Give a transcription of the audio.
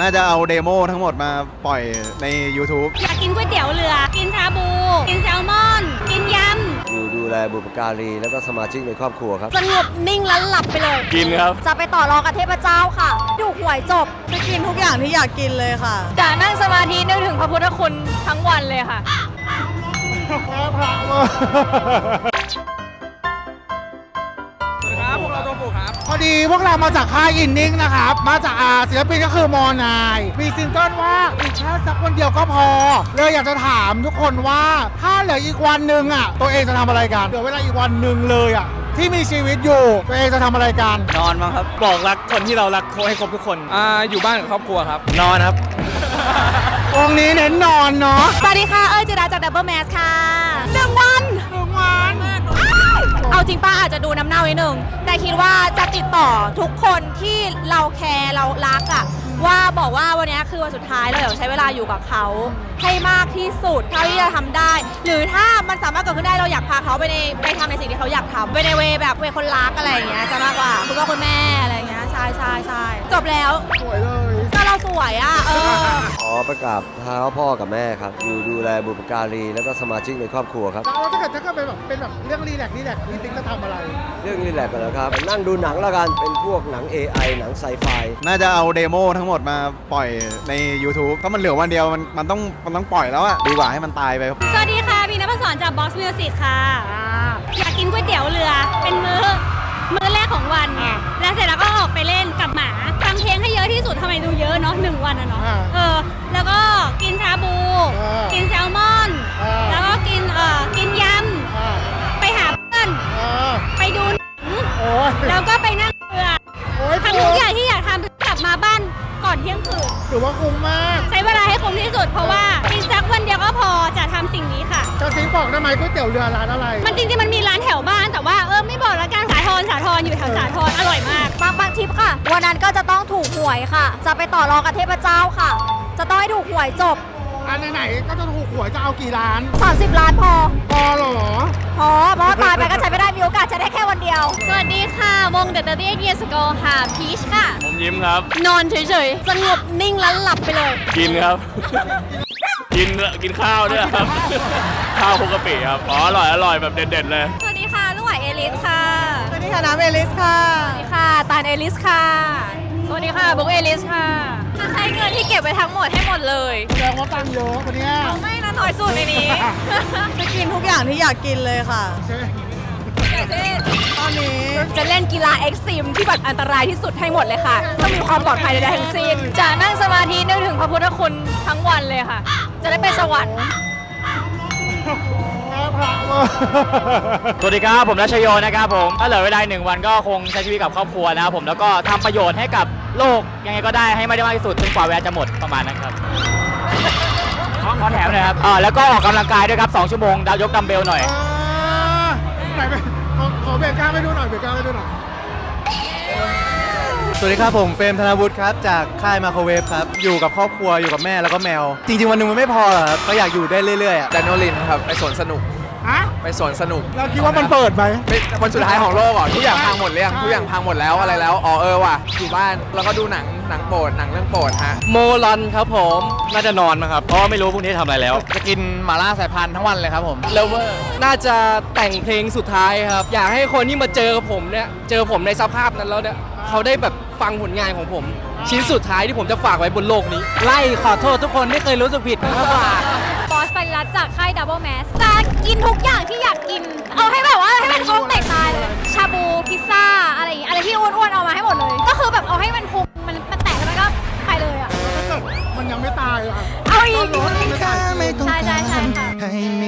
น่าจะเอาเดโมทั้งหมดมาปล่อยใน YouTube อยากกินก๋วยเตี๋ยวเรือ กินชาบู กินแซลมอน กินยอยู่ดูแลบุปการีแล้วก็สมาชิกในครอบครัวครับำ สงบนิ่งแล้วหลับไปเลย กินครับ จะไปต่อรองกับเทพเจ้าค่ะถูกหวยจบ จะกินทุกอย่างที่อยากกินเลยค่ะ จะนั่งสมาธินึกถึงพระพุทธคุณทั้งวันเลยค่ะ พอดีพวกเรามาจากค่ายอินนิ่งนะครับ มาจากอาศิลปินก็คือมอนาย มีซิงเกิลว่าอีกแค่สักวันเดียวก็พอ เลยอยากจะถามทุกคนว่าถ้าเหลืออีกวันหนึ่งอะ ตัวเองจะทำอะไรกัน เหลือเวลาอีกวันหนึ่งเลยอะ ที่มีชีวิตอยู่ ตัวเองจะทำอะไรกัน นอนมั้งครับ บอกรักคนที่เรารักให้ครบทุกคน อ่า อยู่บ้านกับครอบครัวครับ นอนครับวงนี้เน้นนอนเนาะ สวัสดีค่ะ เอ้ยจิราจากดับเบิลแมสค่ะหนึ่งวันหนึ่งวันเอา จริงป้าอาจจะดูน้ำเน่าไว้หนึ่งแต่คิดว่าจะติดต่อทุกคนที่เราแคร์เรารักอะว่าบอกว่าวันนี้คือวันสุดท้ายเราอยากใช้เวลาอยู่กับเขาให้มากที่สุดเท่าที่จะทำได้ หรือถ้ามันสามารถเกิดขึ้นได้เราอยากพาเขาไปในไปทำในสิ่งที่เขาอยากทำไปในเวแบบเวคนรักอะไรอย่างเงี้ยจะมากกว่าคุณพ่อคุณแม่อะไรอย่างเงี้ยใช่ใช่ใช่จบแล้วสวยเลยก็เราสวยอะเออ ขอประกราบเท้าพ่อกับแม่ครับ อยู่ดูแลบุปการีแล้วก็สมาชิกในครอบครัวครับ แล้วถ้าเกิดถ้าเกิดเป็นแบบเป็นแบบเรื่องรีแลกซ์รีแลกซ์พี่ติ๊กจะทำอะไร เรื่องรีแลกซ์กันแล้วครับนั่งดูหนังแล้วกันเป็นพวกหนัง AI หนังไซไฟน่าจะเอาเดโมทั้งหมดมาปล่อยใน YouTube ถ้ามันเหลือวันเดียวมันมันต้องมันต้องปล่อยแล้วอะดีกว่าให้มันตายไป สวัสดีค่ะพี่นภัสสรจาก Boss Music ค่ะ อยากกินก๋วยเตี๋ยวเรือเป็นมื้อมื้อแรกของวันอ่าแล้วเสร็จแล้วก็ออกไปเล่นกับหมาฟังเพลงให้เยอะที่สุดทำไมดูเยอะเนาะหนึ่งวันอะเนาะอ่าเออแล้ว ก็กินชาบูเออกินแซลมอนเออแล้วก็กินเอ่อกินยอ่าำ ไปหาเพื่อนเออไปดูหนังโอ้ยแล้วก็ไปนั่งเรือโอ้ยทำทุกอย่างที่อยากทำกลับมาบ้านก่อนเที่ยงคืน ถือว่าคุ้มมากใช้เวลาให้คุ้มที่สุดเพราะว่าอีกสักวันเดียวก็พอจะทำสิ่งนี้ค่ะจะซีบอกได้ไหมก๋วยเตี๋ยวเรือร้านอะไรมันจริงๆมันมีร้านแถวบ้านแต่ว่าเออไม่บอกละกันสาทรสาทรอยู่แถวสาทรอร่อยมาก บางบางทิปค่ะ วันนั้นก็จะต้องถูกหวยค่ะ จะไปต่อรองกับเทพเจ้าค่ะ จะต้องให้ถูกหวยจบ อันไหนๆก็จะถูกหวยจะเอากี่ล้าน 30 ล้านพอ พอเหรอ พอ เพราะว่าตายไปก็ใช้ไม่ได้ มีโอกาสจะได้แค่วันเดียว สวัสดีค่ะ วง The 38 Years Ago ค่ะ พีชค่ะ ผมยิ้มครับ นอนเฉยๆ สงบนิ่งแล้วหลับไปเลย กินครับ กินกินข้าวด้วยครับ ข้าวคลุกกะปิครับ อ๋ออร่อยอร่อยแบบเด็ดๆเลย สวัสดีค่ะ ลูกหวายเอลิสค่ะ สวัสดีค่ะน้ำเอลิสค่ะ สวัสดีค่ะ ตาลเอลิสค่ะ สวัสดีค่ะบุ๊กเอลิสค่ะจะใช้เงินที่เก็บไปทั้งหมดให้หมดเลยแสดงว่าตังค์เยอะคนเนี้ยเอาไม่นะน้อยสุดในนี้จะกินทุกอย่างที่อยากกินเลยค่ะ ใช่ไหมตอนนี้จะเล่นกีฬาเอ็กซ์ตรีมที่แบบอันตรายที่สุดให้หมดเลยค่ะต้องมีความปลอดภัยใดๆทั้งสิ้นจะนั่งสมาธินึกถึงพระพุทธคุณทั้งวันเลยค่ะ จะได้ไปสวรรค์แม่ พระเวอร์สวัสดีครับผมรัชโยนะครับผมถ้าเหลือเวลาหนึ่งวันก็คงใช้ชีวิตกับครอบครัวนะครับผมแล้วก็ทำประโยชน์ให้กับโลกยังไงก็ได้ให้ไม่ได้มากที่สุดจนกว่าเวลาจะหมดประมาณนั้นครับขอขอแถมหน่อยครับอ่าแล้วก็ออกกำลังกายด้วยครับ2ชั่วโมงดาวยกดัมเบลหน่อยเออไหนไปขอขอเบรกกล้ามให้ดูหน่อยเบรกกล้ามให้ดูหน่อย สวัสดีครับผมเฟรมธนวุฒิครับจากค่ายมาโครเวฟครับ อยู่กับครอบครัวอยู่กับแม่แล้วก็แมว จริง ๆ วันหนึ่งมันไม่พอหรอกครับก็อยากอยู่ได้เรื่อยๆอะแดนโนลินครับไปสวนสนุก ฮะ ไปสวนสนุกเราคิดว่ามันเปิดไหม เป็นวันสุดท้ายของโลกอะทุกอย่างพังหมดเลยงทุกอย่างพังหมดแล้วอะไรแล้วอ๋อเออว่ะอยู่บ้านแล้วก็ดูหนังหนังโปรดหนังเรื่องโปรดฮะโมลอนครับผม น่าจะนอนนะครับ เพราะว่าไม่รู้พรุ่งนี้ทำอะไรแล้ว จะกินหมาล่าสายพันธุ์ทั้งวันเลยครับผม เลเวอร์ น่าจะแต่งเพลงสุดท้ายครับ อยากให้คนที่มาเจอผมเนี่ย เจอผมในสภาพนั้นแล้วเนี่ย เขาได้แบบฟังผลงานของผม ชิ้นสุดท้ายที่ผมจะฝากไว้บนโลกนี้ ไล่ขอโทษทุกคนที่เคยรู้สึกผิดมากกว่าบอส ปริรัตจากค่ายดับเบิลแมสจะกินทุกอย่างที่อยากกิน เอาให้แบบว่าให้มันท้องแตกตายเลย ชาบูพิซซ่าอะไรอย่างเงี้ยอะไรที่อ้วนๆเอามาให้หมดเลย ก็คือแบบเอาให้มันพุงมันแตกแล้วมันก็ไปเลยอะมันยังไม่ตายอะเอาอีก ก็รถมัไม่ตาย ใช่ใช่ใช่ค่ะมี